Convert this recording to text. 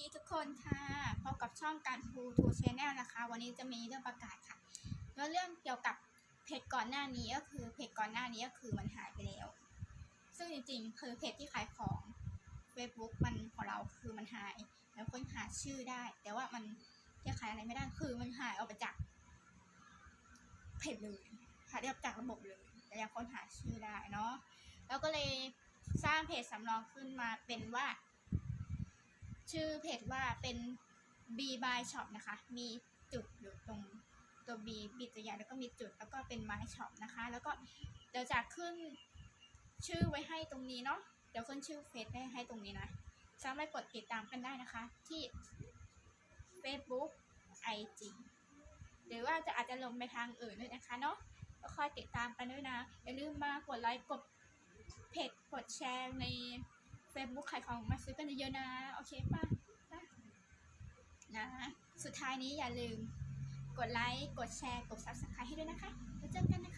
ดีทุกคนค่ะพบกับช่องการทูทูชแนลนะคะ วันนี้จะมีเรื่องประกาศค่ะแล้วเรื่องเกี่ยวกับเพจก่อนหน้านี้ก็คือเพจก่อนหน้านี้ก็คือมันหายไปแล้ว ซึ่งจริงๆ คือเพจที่ขายของ Facebook มันของเราคือมันหาย แล้วค้นหาชื่อได้ แต่ว่ามันจะขายอะไรไม่ได้คือมันหายออกไปจากเพจเลยหายออกจากระบบเลยแต่ยังค้นหาชื่อได้เนาะแล้วก็เลยสร้างเพจสำรองขึ้นมาเป็นว่า ชื่อเพจว่าเป็น B by Shop นะคะ มีจุดอยู่ตรงตัว B บิดตัวใหญ่แล้วก็มีจุดแล้วก็เป็น My Shop นะคะ แล้วก็เดี๋ยวจะขึ้นชื่อไว้ให้ตรงนี้เนาะเดี๋ยวขึ้นชื่อเฟซไว้ให้ตรงนี้นะสามารถกดติดตามกันได้นะคะ ที่ Facebook IG หรือว่าจะอาจจะลงไปทางอื่นด้วยนะคะเนาะก็คอยติดตามกันด้วยนะ อย่าลืมมากดไลค์กดเพจกดแชร์ใน Facebook ขายของมาซื้อกันเยอะๆนะ โอเคป่ะนะนะ สุดท้ายนี้อย่าลืม กดไลค์ กดแชร์ กด Subscribe ให้ด้วยนะคะ แล้วเจอกันนะคะ